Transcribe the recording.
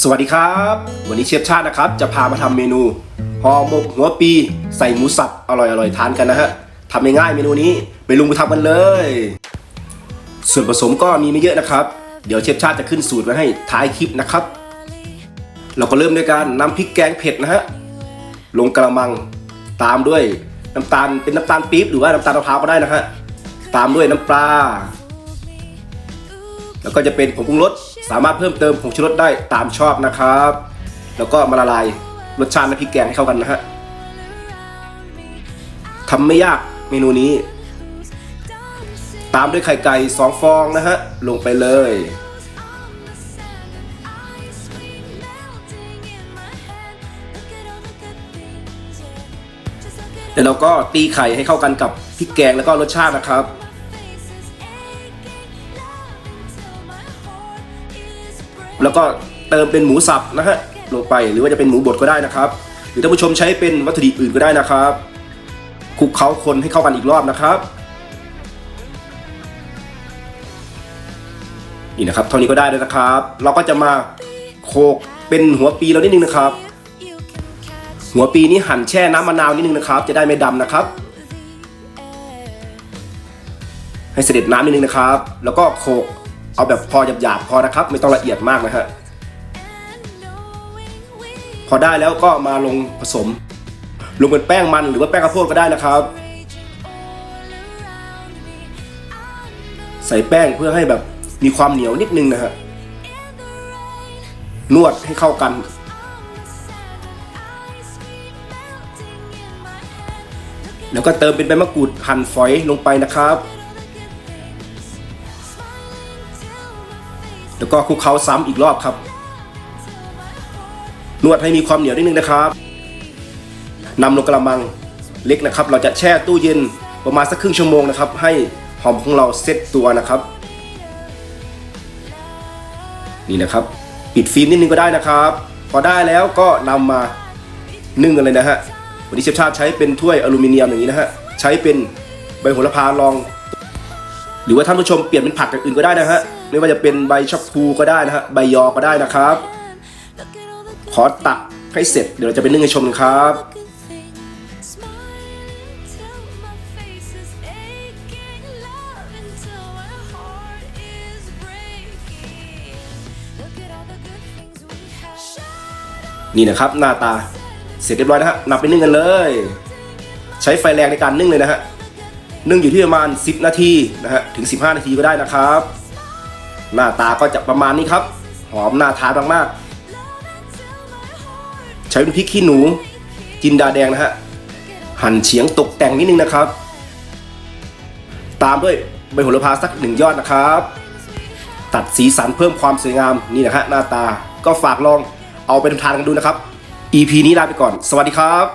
สวัสดีครับ วันนี้เชฟชาตินะครับ จะพามาทำเมนูห่อหมกหัวปี ใส่หมูสับอร่อยๆทานกันนะฮะทำง่ายๆเมนูนี้ไปลุงไปทำกันเลย ส่วนผสมก็มีไม่เยอะนะครับ เดี๋ยวเชฟชาติจะขึ้นสูตรไว้ให้ท้ายคลิปนะครับ เราก็เริ่มด้วยการนำพริกแกงเผ็ดนะฮะลงกระมังตามด้วยน้ำตาลเป็นน้ำตาลปี๊บหรือว่าน้ำตาลมะพร้าวก็ได้นะฮะตามด้วยน้ำปลา แล้วก็จะเป็นผงปรุงรส สามารถเพิ่มเติมผงชูรสได้ตามชอบนะครับ แล้วก็มาละลายรสชาติน้ำพริกแกงให้เข้ากันนะฮะทำไม่ยากเมนูนี้ ตามด้วยไข่ไก่สองฟองนะฮะ ลงไปเลย เดี๋ยวเราก็ตีไข่ให้เข้ากันกับพริกแกงแล้วก็รสชาตินะครับ แล้วก็เติมเป็นหมูสับนะฮะลงไปหรือว่าจะเป็นหมูบดก็ได้นะครับ หรือท่านผู้ชมใช้เป็นวัตถุดิบอื่นก็ได้นะครับคลุกเคล้าคนให้เข้ากันอีกรอบนะครับ นี่นะครับเท่านี้ก็ได้แล้วนะครับ เราก็จะมาโขกเป็นหัวปีเรานิดนึงนะครับ หัวปีนี้หั่นแช่น้ำมะนาวนิดนึงนะครับ จะได้ไม่ดำนะครับ ให้เสด็จน้ำนิดนึงนะครับ แล้วก็โขก เอาแบบพอหยาบๆพอนะครับ ไม่ต้องละเอียดมากนะฮะพอได้แล้วก็มาลงผสม ลงเป็นแป้งมันหรือว่าแป้งข้าวโพดก็ได้นะครับ ใส่แป้งเพื่อให้แบบมีความเหนียวนิดนึงนะฮะนวดให้เข้ากัน แล้วก็เติมเป็นใบมะกรูดหั่นฝอยลงไปนะครับ แล้วก็คลุกเคล้าซ้ำอีกรอบครับ นวดให้มีความเหนียวนิดนึงนะครับนำลงกระมังเล็กนะครับ เราจะแช่ตู้เย็นประมาณสักครึ่งชั่วโมงนะครับ ให้หอมของเราเซ็ตตัวนะครับ นี่นะครับ ปิดฟิล์มนิดนึงก็ได้นะครับ พอได้แล้วก็นำมานึ่งกันเลยนะฮะวันนี้เชฟชาติใช้เป็นถ้วยอลูมิเนียมอย่างนี้นะฮะใช้เป็นใบโหระพารอง หรือว่าท่านผู้ชมเปลี่ยนเป็นผักอย่างอื่นก็ได้นะฮะไม่ว่าจะเป็นใบชะพูก็ได้นะฮะใบยอก็ได้นะครับ ขอตักให้เสร็จเดี๋ยวเราจะไปนึ่งให้ชมกันครับนี่นะครับหน้าตาเสร็จเรียบร้อยนะฮะนำไปนึ่งกันเลย ใช้ไฟแรงในการนึ่งเลยนะฮะ นึ่งอยู่ที่ประมาณ 10 นาทีนะฮะถึง 15 นาทีก็ได้นะครับ หน้าตาก็จะประมาณนี้ครับ หอมน่าทานมากๆ ใช้เป็นพริกขี้หนู จินดาแดงนะฮะหั่นเฉียงตกแต่งนิดนึงนะครับ ตามด้วยใบโหระพาสักหนึ่งยอดนะครับ ตัดสีสันเพิ่มความสวยงามนี่นะฮะหน้าตาก็ฝากลองเอาไปทำทานกันดูนะครับ EP นี้ลาไปก่อน สวัสดีครับ